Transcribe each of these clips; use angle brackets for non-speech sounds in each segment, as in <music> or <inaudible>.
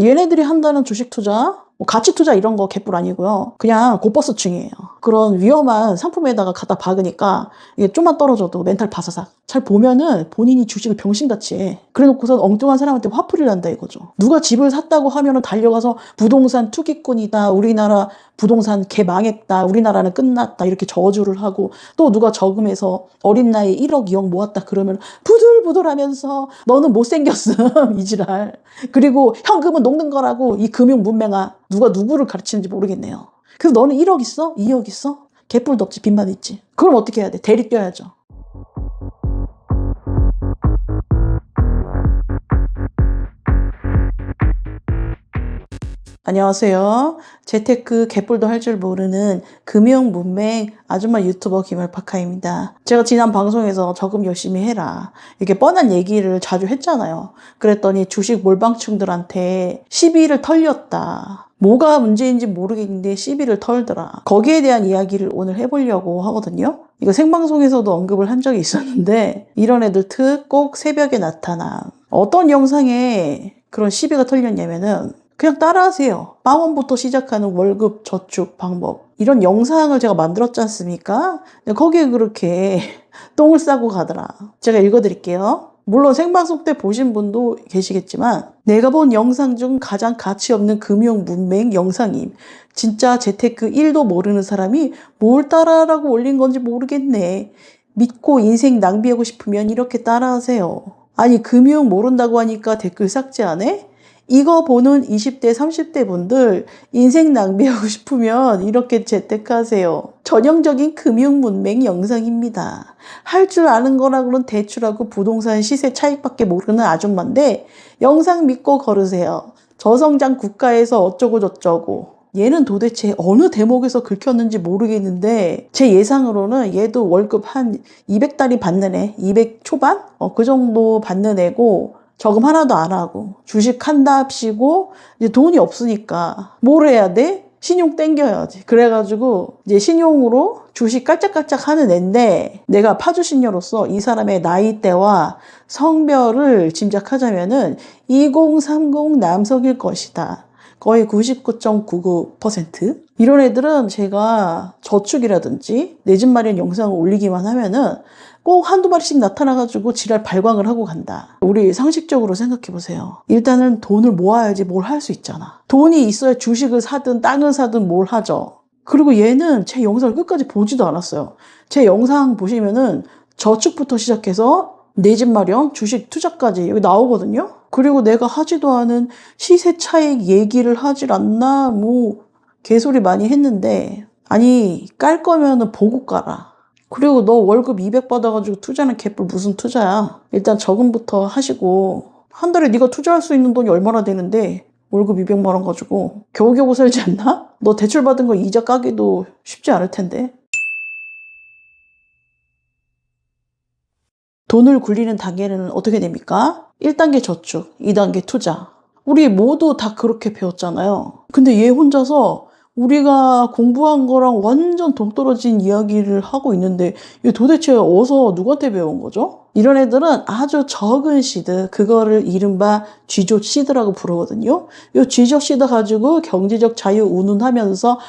얘네들이 한다는 주식 투자, 뭐 가치 투자 이런 거 개뿔 아니고요. 그냥 고버스충이에요. 그런 위험한 상품에다가 갖다 박으니까 이게 좀만 떨어져도 멘탈 바사삭. 잘 보면은 본인이 주식을 병신같이 해. 그래 놓고서 엉뚱한 사람한테 화풀이를 한다 이거죠. 누가 집을 샀다고 하면은 달려가서 부동산 투기꾼이다. 우리나라 부동산 개 망했다. 우리나라는 끝났다. 이렇게 저주를 하고 또 누가 저금해서 어린 나이에 1억, 2억 모았다 그러면 부들부들하면서 너는 못생겼음. <laughs> 이지랄. 그리고 현금은 녹는 거라고 이 금융 문맹아. 누가 누구를 가르치는지 모르겠네요. 그래서 너는 1억 있어? 2억 있어? 개뿔도 없지 빚만 있지. 그럼 어떻게 해야 돼? 대리 뛰어야죠. 안녕하세요. 재테크 개뿔도 할 줄 모르는 금융 문맹 아줌마 유튜버 김알파카입니다. 제가 지난 방송에서 저금 열심히 해라. 이렇게 뻔한 얘기를 자주 했잖아요. 그랬더니 주식 몰방충들한테 시비를 털렸다. 뭐가 문제인지 모르겠는데 시비를 털더라. 거기에 대한 이야기를 오늘 해보려고 하거든요. 이거 생방송에서도 언급을 한 적이 있었는데 이런 애들 특 꼭 새벽에 나타남. 어떤 영상에 그런 시비가 털렸냐면은 그냥 따라하세요. 빵원부터 시작하는 월급 저축 방법. 이런 영상을 제가 만들었지 않습니까? 거기에 그렇게 <laughs> 똥을 싸고 가더라. 제가 읽어드릴게요. 물론 생방송 때 보신 분도 계시겠지만 내가 본 영상 중 가장 가치 없는 금융 문맹 영상임. 진짜 재테크 1도 모르는 사람이 뭘 따라하라고 올린 건지 모르겠네. 믿고 인생 낭비하고 싶으면 이렇게 따라하세요. 아니 금융 모른다고 하니까 댓글 삭제 안 해? 이거 보는 20대, 30대 분들 인생 낭비하고 <laughs> 싶으면 이렇게 재테크하세요. 전형적인 금융 문맹 영상입니다. 할 줄 아는 거라고는 대출하고 부동산 시세 차익밖에 모르는 아줌마인데 영상 믿고 걸으세요. 저성장 국가에서 어쩌고 저쩌고. 얘는 도대체 어느 대목에서 긁혔는지 모르겠는데 제 예상으로는 얘도 월급 한 200달이 받는 애, 200 초반? 어, 그 정도 받는 애고 저금 하나도 안 하고 주식 한다 합시고 이제 돈이 없으니까 뭘 해야 돼? 신용 땡겨야지. 그래가지고 이제 신용으로 주식 깔짝깔짝 하는 애인데 내가 파주신녀로서 이 사람의 나이대와 성별을 짐작하자면은 2030 남성일 것이다. 거의 99.99% 이런 애들은 제가 저축이라든지 내 집 마련 영상을 올리기만 하면은 꼭 한두 마리씩 나타나가지고 지랄 발광을 하고 간다. 우리 상식적으로 생각해 보세요. 일단은 돈을 모아야지 뭘 할 수 있잖아. 돈이 있어야 주식을 사든 땅을 사든 뭘 하죠. 그리고 얘는 제 영상을 끝까지 보지도 않았어요. 제 영상 보시면은 저축부터 시작해서 내 집 마련, 주식 투자까지 여기 나오거든요. 그리고 내가 하지도 않은 시세 차익 얘기를 하질 않나 뭐 개소리 많이 했는데 아니 깔 거면은 보고 깔아. 그리고 너 월급 200 받아가지고 투자는 개뿔 무슨 투자야. 일단 저금부터 하시고 한 달에 네가 투자할 수 있는 돈이 얼마나 되는데 월급 200만 원 가지고 겨우겨우 살지 않나? 너 대출 받은 거 이자 까기도 쉽지 않을 텐데. 돈을 굴리는 단계는 어떻게 됩니까? 1단계 저축, 2단계 투자. 우리 모두 다 그렇게 배웠잖아요. 근데 얘 혼자서 우리가 공부한 거랑 완전 동떨어진 이야기를 하고 있는데 이게 도대체 어디서 누구한테 배운 거죠? 이런 애들은 아주 적은 시드, 그거를 이른바 쥐조 시드라고 부르거든요. 이 쥐조 시드 가지고 경제적 자유 운운하면서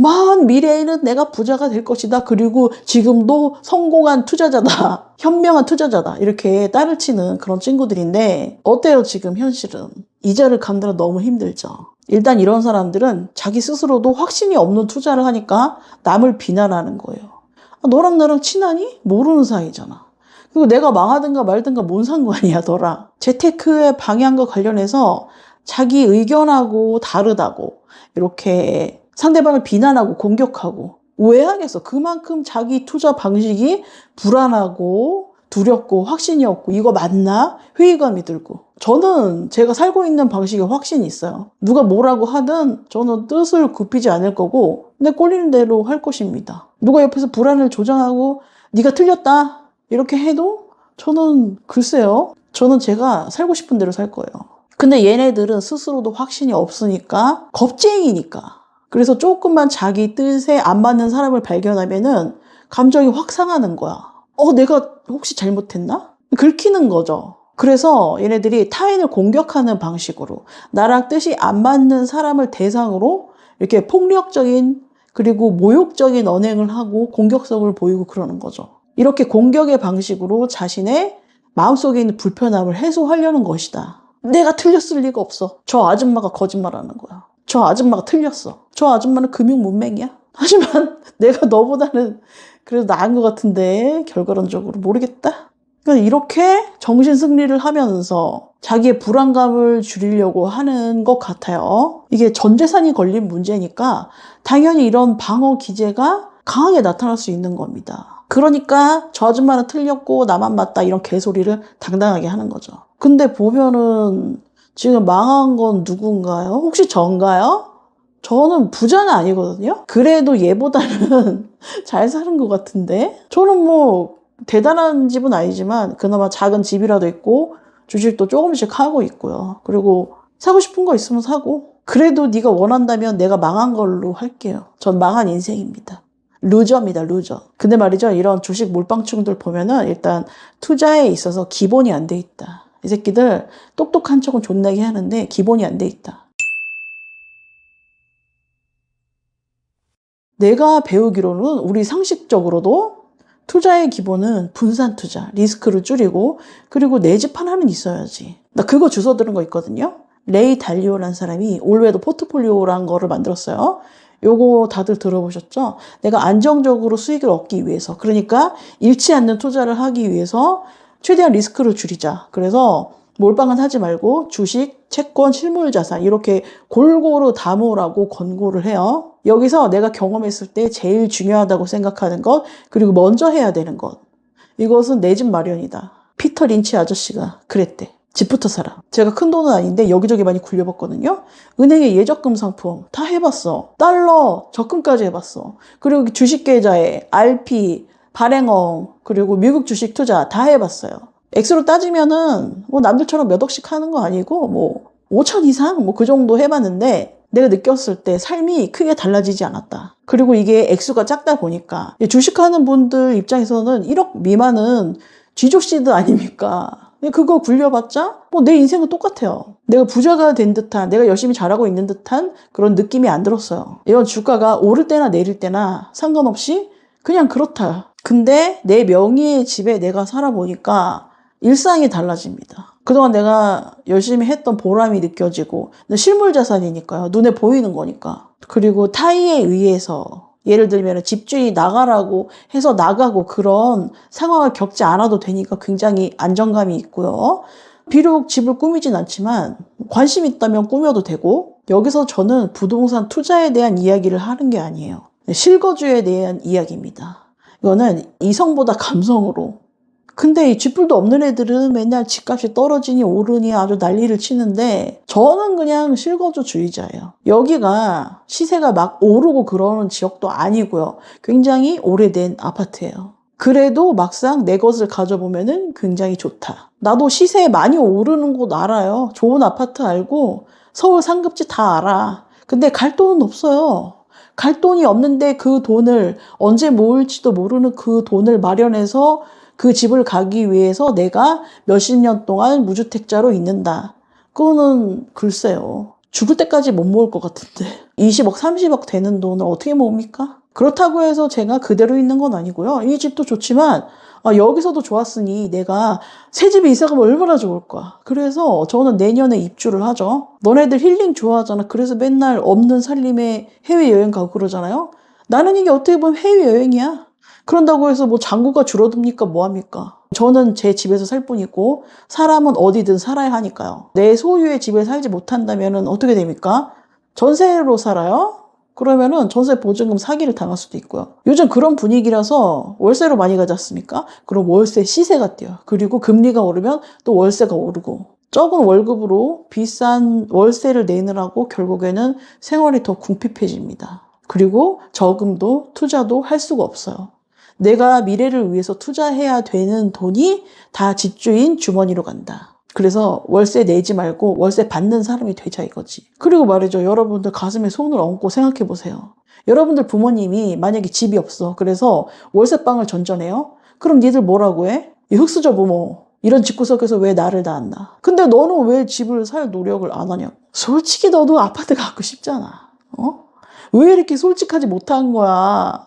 먼 미래에는 내가 부자가 될 것이다. 그리고 지금도 성공한 투자자다. <laughs> 현명한 투자자다. 이렇게 딸을 치는 그런 친구들인데 어때요 지금 현실은? 이자를 감느라 너무 힘들죠. 일단 이런 사람들은 자기 스스로도 확신이 없는 투자를 하니까 남을 비난하는 거예요. 아, 너랑 나랑 친하니? 모르는 사이잖아. 그리고 내가 망하든가 말든가 뭔 상관이야, 너랑. 재테크의 방향과 관련해서 자기 의견하고 다르다고 이렇게 상대방을 비난하고 공격하고 왜 하겠어? 그만큼 자기 투자 방식이 불안하고 두렵고 확신이 없고 이거 맞나? 회의감이 들고 저는 제가 살고 있는 방식에 확신이 있어요. 누가 뭐라고 하든 저는 뜻을 굽히지 않을 거고 내 꼴리는 대로 할 것입니다. 누가 옆에서 불안을 조장하고 네가 틀렸다 이렇게 해도 저는 글쎄요. 저는 제가 살고 싶은 대로 살 거예요. 근데 얘네들은 스스로도 확신이 없으니까 겁쟁이니까 그래서 조금만 자기 뜻에 안 맞는 사람을 발견하면은 감정이 확 상하는 거야. 어, 내가 혹시 잘못했나? 긁히는 거죠. 그래서 얘네들이 타인을 공격하는 방식으로 나랑 뜻이 안 맞는 사람을 대상으로 이렇게 폭력적인 그리고 모욕적인 언행을 하고 공격성을 보이고 그러는 거죠. 이렇게 공격의 방식으로 자신의 마음속에 있는 불편함을 해소하려는 것이다. 내가 틀렸을 리가 없어. 저 아줌마가 거짓말하는 거야. 저 아줌마가 틀렸어. 저 아줌마는 금융 문맹이야. <laughs> 하지만 내가 너보다는 그래도 나은 것 같은데 결과론적으로 모르겠다. 그러니까 이렇게 정신 승리를 하면서 자기의 불안감을 줄이려고 하는 것 같아요. 이게 전 재산이 걸린 문제니까 당연히 이런 방어 기제가 강하게 나타날 수 있는 겁니다. 그러니까 저 아줌마는 틀렸고 나만 맞다 이런 개소리를 당당하게 하는 거죠. 근데 보면은 지금 망한 건 누군가요? 혹시 전가요? 저는 부자는 아니거든요. 그래도 얘보다는 <laughs> 잘 사는 것 같은데 저는 뭐 대단한 집은 아니지만 그나마 작은 집이라도 있고 주식도 조금씩 하고 있고요. 그리고 사고 싶은 거 있으면 사고 그래도 네가 원한다면 내가 망한 걸로 할게요. 전 망한 인생입니다. 루저입니다, 루저. 근데 말이죠, 이런 주식 몰빵충들 보면은 일단 투자에 있어서 기본이 안 돼 있다. 이 새끼들 똑똑한 척은 존나게 하는데 기본이 안 돼 있다. 내가 배우기로는 우리 상식적으로도 투자의 기본은 분산 투자, 리스크를 줄이고 그리고 내 집 하나는 있어야지. 나 그거 주워 들은 거 있거든요. 레이 달리오라는 사람이 올웨도 포트폴리오라는 거를 만들었어요. 요거 다들 들어보셨죠? 내가 안정적으로 수익을 얻기 위해서 그러니까 잃지 않는 투자를 하기 위해서 최대한 리스크를 줄이자. 그래서 몰빵은 하지 말고 주식, 채권, 실물 자산 이렇게 골고루 담으라고 권고를 해요. 여기서 내가 경험했을 때 제일 중요하다고 생각하는 것, 그리고 먼저 해야 되는 것. 이것은 내 집 마련이다. 피터 린치 아저씨가 그랬대. 집부터 사라. 제가 큰 돈은 아닌데 여기저기 많이 굴려봤거든요. 은행의 예적금 상품 다 해봤어. 달러 적금까지 해봤어. 그리고 주식 계좌에 RP, 발행어, 그리고 미국 주식 투자 다 해봤어요. 액수로 따지면은 뭐 남들처럼 몇 억씩 하는 거 아니고 뭐 5천 이상 뭐 그 정도 해봤는데 내가 느꼈을 때 삶이 크게 달라지지 않았다. 그리고 이게 액수가 작다 보니까 주식하는 분들 입장에서는 1억 미만은 쥐족시드 아닙니까? 그거 굴려봤자 뭐 내 인생은 똑같아요. 내가 부자가 된 듯한, 내가 열심히 잘하고 있는 듯한 그런 느낌이 안 들었어요. 이런 주가가 오를 때나 내릴 때나 상관없이 그냥 그렇다. 근데 내 명의의 집에 내가 살아보니까 일상이 달라집니다. 그동안 내가 열심히 했던 보람이 느껴지고 실물 자산이니까요. 눈에 보이는 거니까. 그리고 타이에 의해서 예를 들면 집주인이 나가라고 해서 나가고 그런 상황을 겪지 않아도 되니까 굉장히 안정감이 있고요. 비록 집을 꾸미진 않지만 관심 있다면 꾸며도 되고 여기서 저는 부동산 투자에 대한 이야기를 하는 게 아니에요. 실거주에 대한 이야기입니다. 이거는 이성보다 감성으로 근데 이 쥐뿔도 없는 애들은 맨날 집값이 떨어지니 오르니 아주 난리를 치는데 저는 그냥 실거주주의자예요. 여기가 시세가 막 오르고 그러는 지역도 아니고요. 굉장히 오래된 아파트예요. 그래도 막상 내 것을 가져보면은 굉장히 좋다. 나도 시세 많이 오르는 곳 알아요. 좋은 아파트 알고 서울 상급지 다 알아. 근데 갈 돈은 없어요. 갈 돈이 없는데 그 돈을 언제 모을지도 모르는 그 돈을 마련해서 그 집을 가기 위해서 내가 몇십 년 동안 무주택자로 있는다. 그거는 글쎄요. 죽을 때까지 못 모을 것 같은데. <laughs> 20억, 30억 되는 돈을 어떻게 모읍니까? 그렇다고 해서 제가 그대로 있는 건 아니고요. 이 집도 좋지만 아, 여기서도 좋았으니 내가 새 집에 이사 가면 얼마나 좋을까. 그래서 저는 내년에 입주를 하죠. 너네들 힐링 좋아하잖아. 그래서 맨날 없는 살림에 해외여행 가고 그러잖아요. 나는 이게 어떻게 보면 해외여행이야. 그런다고 해서 뭐 잔고가 줄어듭니까? 뭐합니까? 저는 제 집에서 살 뿐이고 사람은 어디든 살아야 하니까요. 내 소유의 집에 살지 못한다면 어떻게 됩니까? 전세로 살아요? 그러면은 전세 보증금 사기를 당할 수도 있고요. 요즘 그런 분위기라서 월세로 많이 가지 않습니까? 그럼 월세 시세가 뛰어요. 그리고 금리가 오르면 또 월세가 오르고 적은 월급으로 비싼 월세를 내느라고 결국에는 생활이 더 궁핍해집니다. 그리고 저금도 투자도 할 수가 없어요. 내가 미래를 위해서 투자해야 되는 돈이 다 집주인 주머니로 간다. 그래서 월세 내지 말고 월세 받는 사람이 되자 이거지. 그리고 말이죠. 여러분들 가슴에 손을 얹고 생각해 보세요. 여러분들 부모님이 만약에 집이 없어. 그래서 월세방을 전전해요. 그럼 니들 뭐라고 해? 이 흑수저 부모. 이런 집구석에서 왜 나를 낳았나? 근데 너는 왜 집을 살 노력을 안 하냐고. 솔직히 너도 아파트 갖고 싶잖아. 어? 왜 이렇게 솔직하지 못한 거야?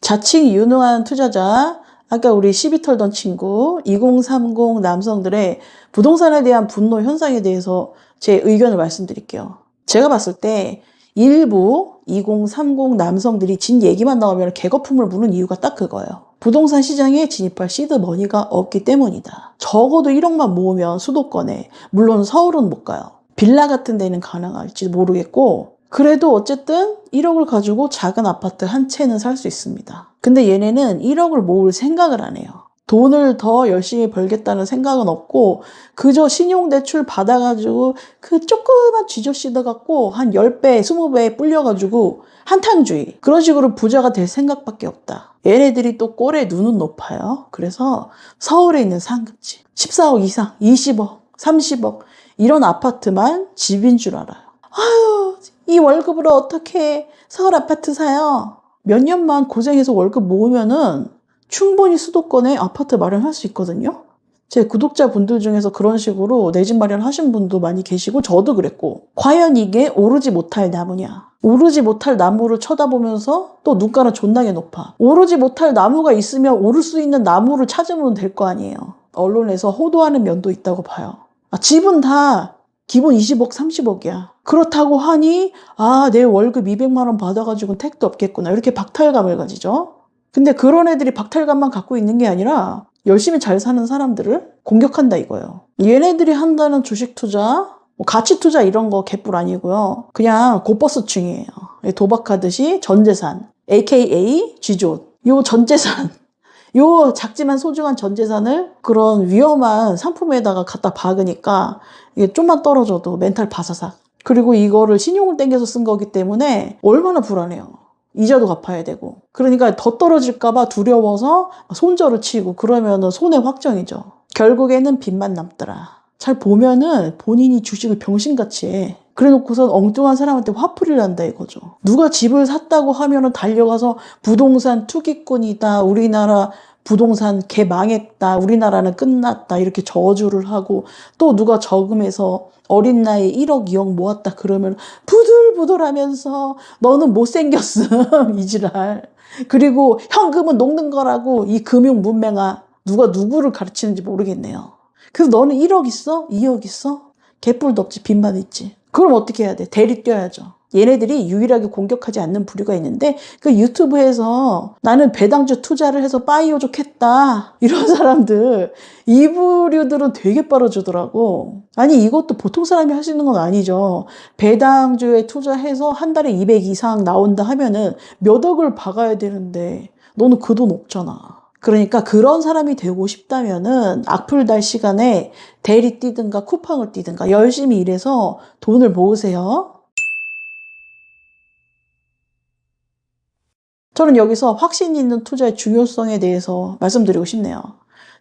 자칭 유능한 투자자, 아까 우리 시비 털던 친구, 2030 남성들의 부동산에 대한 분노 현상에 대해서 제 의견을 말씀드릴게요. 제가 봤을 때 일부 2030 남성들이 진 얘기만 나오면 개거품을 무는 이유가 딱 그거예요. 부동산 시장에 진입할 시드 머니가 없기 때문이다. 적어도 1억만 모으면 수도권에, 물론 서울은 못 가요. 빌라 같은 데는 가능할지 모르겠고, 그래도 어쨌든 1억을 가지고 작은 아파트 한 채는 살 수 있습니다. 근데 얘네는 1억을 모을 생각을 안 해요. 돈을 더 열심히 벌겠다는 생각은 없고 그저 신용대출 받아가지고 그 조그만 쥐저씨드 갖고 한 10배, 20배 불려가지고 한탕주의 그런 식으로 부자가 될 생각밖에 없다. 얘네들이 또 꼴에 눈은 높아요. 그래서 서울에 있는 상급지 14억 이상, 20억, 30억 이런 아파트만 집인 줄 알아요. 아유 이 월급으로 어떻게 서울 아파트 사요? 몇 년만 고생해서 월급 모으면은 충분히 수도권에 아파트 마련할 수 있거든요. 제 구독자분들 중에서 그런 식으로 내 집 마련하신 분도 많이 계시고 저도 그랬고 과연 이게 오르지 못할 나무냐 오르지 못할 나무를 쳐다보면서 또 눈가는 존나게 높아 오르지 못할 나무가 있으면 오를 수 있는 나무를 찾으면 될 거 아니에요 언론에서 호도하는 면도 있다고 봐요 아, 집은 다 기본 20억 30억이야 그렇다고 하니 아 내 월급 200만 원 받아가지고는 택도 없겠구나 이렇게 박탈감을 가지죠 근데 그런 애들이 박탈감만 갖고 있는 게 아니라 열심히 잘 사는 사람들을 공격한다 이거예요. 얘네들이 한다는 주식 투자, 뭐 가치 투자 이런 거 개뿔 아니고요. 그냥 고버스층이에요. 도박하듯이 전 재산, AKA 쥐존. 요 전 재산, 요 작지만 소중한 전재산을 그런 위험한 상품에다가 갖다 박으니까 이게 좀만 떨어져도 멘탈 바사삭. 그리고 이거를 신용을 땡겨서 쓴 거기 때문에 얼마나 불안해요. 이자도 갚아야 되고. 그러니까 더 떨어질까봐 두려워서 손절을 치고 그러면은 손해 확정이죠. 결국에는 빚만 남더라. 잘 보면은 본인이 주식을 병신같이 해. 그래 놓고선 엉뚱한 사람한테 화풀이를 한다 이거죠. 누가 집을 샀다고 하면은 달려가서 부동산 투기꾼이다. 우리나라 부동산 개 망했다. 우리나라는 끝났다. 이렇게 저주를 하고 또 누가 저금해서 어린 나이에 1억, 2억 모았다 그러면 부들부들 하면서 너는 못생겼음. <laughs> 이지랄. 그리고 현금은 녹는 거라고 이 금융 문맹아. 누가 누구를 가르치는지 모르겠네요. 그래서 너는 1억 있어? 2억 있어? 개뿔도 없지. 빚만 있지. 그럼 어떻게 해야 돼? 대리 뛰어야죠. 얘네들이 유일하게 공격하지 않는 부류가 있는데 그 유튜브에서 나는 배당주 투자를 해서 빠이오족 했다 이런 사람들 이 부류들은 되게 빨아주더라고 아니 이것도 보통 사람이 할 수 있는 건 아니죠 배당주에 투자해서 한 달에 200 이상 나온다 하면은 몇 억을 박아야 되는데 너는 그 돈 없잖아 그러니까 그런 사람이 되고 싶다면은 악플 달 시간에 대리 뛰든가 쿠팡을 뛰든가 열심히 일해서 돈을 모으세요. 저는 여기서 확신 있는 투자의 중요성에 대해서 말씀드리고 싶네요.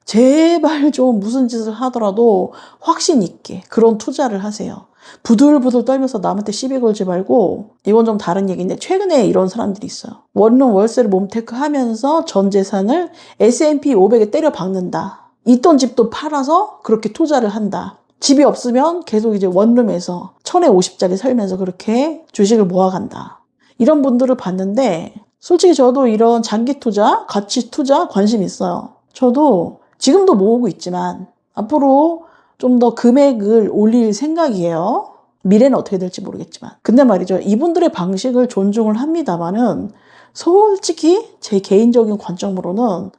제발 좀 무슨 짓을 하더라도 확신 있게 그런 투자를 하세요. 부들부들 떨면서 남한테 시비 걸지 말고 이건 좀 다른 얘기인데 최근에 이런 사람들이 있어요. 원룸 월세를 몸테크 하면서 전 재산을 S&P 500에 때려 박는다. 있던 집도 팔아서 그렇게 투자를 한다. 집이 없으면 계속 이제 원룸에서 천에 50짜리 살면서 그렇게 주식을 모아간다. 이런 분들을 봤는데 솔직히 저도 이런 장기 투자, 가치 투자 관심 있어요. 저도 지금도 모으고 있지만 앞으로 좀 더 금액을 올릴 생각이에요. 미래는 어떻게 될지 모르겠지만. 근데 말이죠. 이분들의 방식을 존중을 합니다만은 솔직히 제 개인적인 관점으로는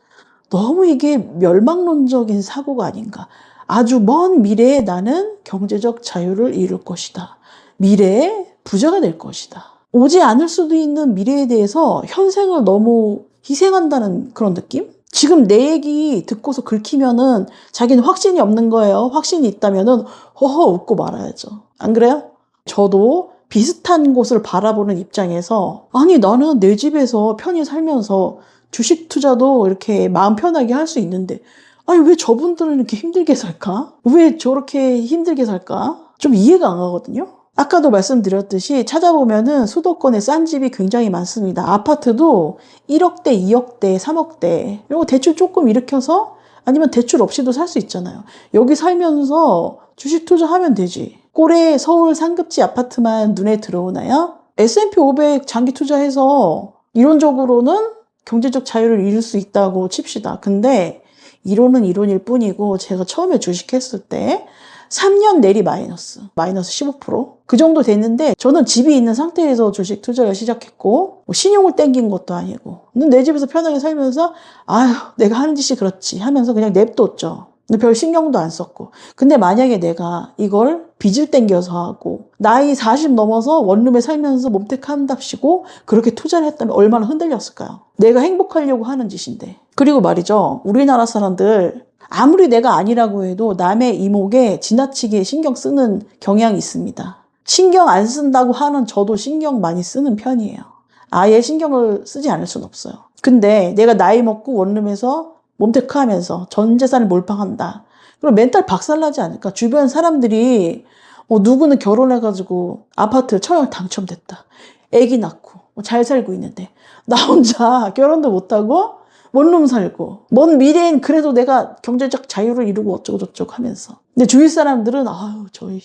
너무 이게 멸망론적인 사고가 아닌가. 아주 먼 미래에 나는 경제적 자유를 이룰 것이다. 미래에 부자가 될 것이다. 오지 않을 수도 있는 미래에 대해서 현생을 너무 희생한다는 그런 느낌? 지금 내 얘기 듣고서 긁히면은 자기는 확신이 없는 거예요. 확신이 있다면은 허허 웃고 말아야죠. 안 그래요? 저도 비슷한 곳을 바라보는 입장에서 아니 나는 내 집에서 편히 살면서 주식 투자도 이렇게 마음 편하게 할 수 있는데 아니 왜 저분들은 이렇게 힘들게 살까? 왜 저렇게 힘들게 살까? 좀 이해가 안 가거든요. 아까도 말씀드렸듯이 찾아보면은 수도권에 싼 집이 굉장히 많습니다. 아파트도 1억대, 2억대, 3억대 이런 거 대출 조금 일으켜서 아니면 대출 없이도 살 수 있잖아요. 여기 살면서 주식 투자하면 되지. 꼴에 서울 상급지 아파트만 눈에 들어오나요? S&P 500 장기 투자해서 이론적으로는 경제적 자유를 이룰 수 있다고 칩시다. 근데 이론은 이론일 뿐이고 제가 처음에 주식했을 때 3년 내리 마이너스, 마이너스 15%? 그 정도 됐는데 저는 집이 있는 상태에서 주식 투자를 시작했고 뭐 신용을 땡긴 것도 아니고 내 집에서 편하게 살면서 아휴 내가 하는 짓이 그렇지 하면서 그냥 냅뒀죠. 별 신경도 안 썼고. 근데 만약에 내가 이걸 빚을 땡겨서 하고, 나이 40 넘어서 원룸에 살면서 몸택한답시고, 그렇게 투자를 했다면 얼마나 흔들렸을까요? 내가 행복하려고 하는 짓인데. 그리고 말이죠. 우리나라 사람들, 아무리 내가 아니라고 해도 남의 이목에 지나치게 신경 쓰는 경향이 있습니다. 신경 안 쓴다고 하는 저도 신경 많이 쓰는 편이에요. 아예 신경을 쓰지 않을 수는 없어요. 근데 내가 나이 먹고 원룸에서 몸테크하면서 전 재산을 몰빵한다. 그럼 멘탈 박살나지 않을까? 주변 사람들이 어, 누구는 결혼해가지고 아파트 처형 당첨됐다. 애기 낳고 뭐 잘 살고 있는데 나 혼자 <laughs> 결혼도 못하고 원룸 살고 먼 미래엔 그래도 내가 경제적 자유를 이루고 어쩌고 저쩌고 하면서 근데 주위 사람들은 아유 저희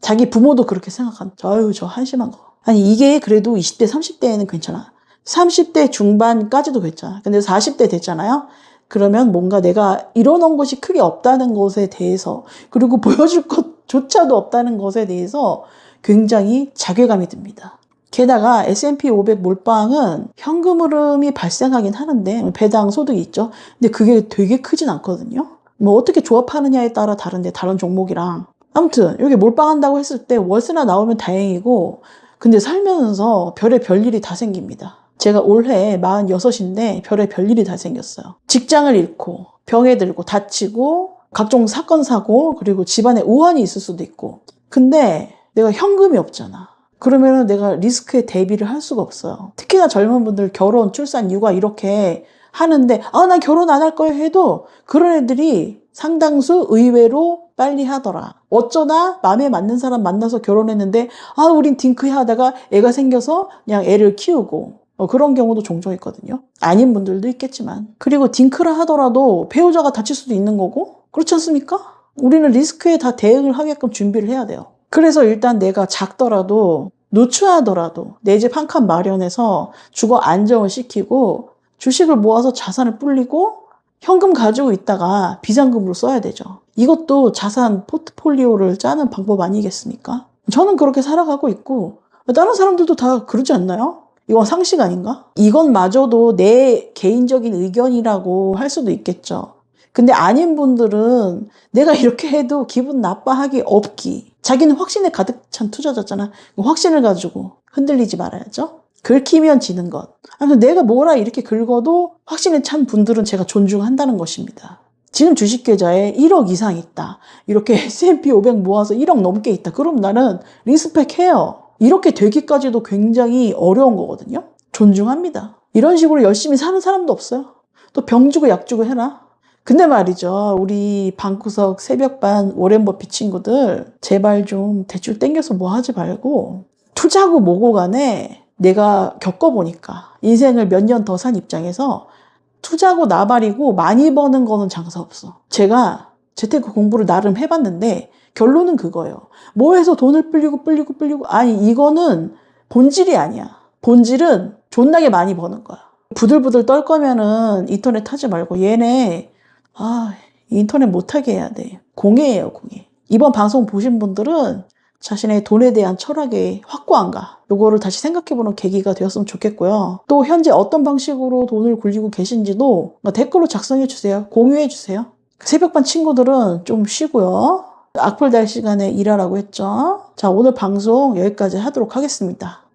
자기 부모도 그렇게 생각한 아유 저 한심한 거 아니 이게 그래도 20대 30대에는 괜찮아 30대 중반까지도 괜찮아. 근데 40대 됐잖아요. 그러면 뭔가 내가 이뤄놓은 것이 크게 없다는 것에 대해서 그리고 <laughs> 보여줄 것조차도 없다는 것에 대해서 굉장히 자괴감이 듭니다. 게다가 S&P 500 몰빵은 현금 흐름이 발생하긴 하는데 배당 소득이 있죠. 근데 그게 되게 크진 않거든요. 뭐 어떻게 조합하느냐에 따라 다른데 다른 종목이랑 아무튼 여기 몰빵한다고 했을 때 월세나 나오면 다행이고 근데 살면서 별의 별일이 다 생깁니다. 제가 올해 46인데 별의 별일이 다 생겼어요. 직장을 잃고 병에 들고 다치고 각종 사건 사고 그리고 집안에 우환이 있을 수도 있고 근데 내가 현금이 없잖아. 그러면은 내가 리스크에 대비를 할 수가 없어요. 특히나 젊은 분들 결혼, 출산, 육아 이렇게 하는데 아, 나 결혼 안 할 거야 해도 그런 애들이 상당수 의외로 빨리 하더라. 어쩌다 마음에 맞는 사람 만나서 결혼했는데 아, 우린 딩크해 하다가 애가 생겨서 그냥 애를 키우고 어, 그런 경우도 종종 있거든요. 아닌 분들도 있겠지만. 그리고 딩크를 하더라도 배우자가 다칠 수도 있는 거고 그렇지 않습니까? 우리는 리스크에 다 대응을 하게끔 준비를 해야 돼요. 그래서 일단 내가 작더라도 누추하더라도 내 집 한 칸 마련해서 주거 안정을 시키고 주식을 모아서 자산을 불리고 현금 가지고 있다가 비상금으로 써야 되죠. 이것도 자산 포트폴리오를 짜는 방법 아니겠습니까? 저는 그렇게 살아가고 있고 다른 사람들도 다 그러지 않나요? 이건 상식 아닌가? 이건 마저도 내 개인적인 의견이라고 할 수도 있겠죠. 근데 아닌 분들은 내가 이렇게 해도 기분 나빠하기 없기. 자기는 확신에 가득 찬 투자자잖아. 확신을 가지고 흔들리지 말아야죠. 긁히면 지는 것. 아무튼 내가 뭐라 이렇게 긁어도 확신에 찬 분들은 제가 존중한다는 것입니다. 지금 주식 계좌에 1억 이상 있다. 이렇게 <laughs> S&P 500 모아서 1억 넘게 있다. 그럼 나는 리스펙해요. 이렇게 되기까지도 굉장히 어려운 거거든요. 존중합니다. 이런 식으로 열심히 사는 사람도 없어요. 또 병 주고 약 주고 해라. 근데 말이죠. 우리 방구석 새벽반 오렌 버핏 친구들 제발 좀 대출 땡겨서 뭐 하지 말고 투자고 뭐고 간에 내가 겪어보니까 인생을 몇 년 더 산 입장에서 투자고 나발이고 많이 버는 거는 장사 없어. 제가 재테크 공부를 나름 해봤는데 결론은 그거예요. 뭐 해서 돈을 불리고 불리고 불리고 아니 이거는 본질이 아니야. 본질은 존나게 많이 버는 거야. 부들부들 떨 거면은 인터넷 하지 말고 얘네 아 인터넷 못하게 해야 돼. 공예예요 공예. 이번 방송 보신 분들은 자신의 돈에 대한 철학의 확고한가 요거를 다시 생각해보는 계기가 되었으면 좋겠고요. 또 현재 어떤 방식으로 돈을 굴리고 계신지도 댓글로 작성해 주세요. 공유해 주세요. 새벽반 친구들은 좀 쉬고요. 악플 달 시간에 일하라고 했죠. 자, 오늘 방송 여기까지 하도록 하겠습니다.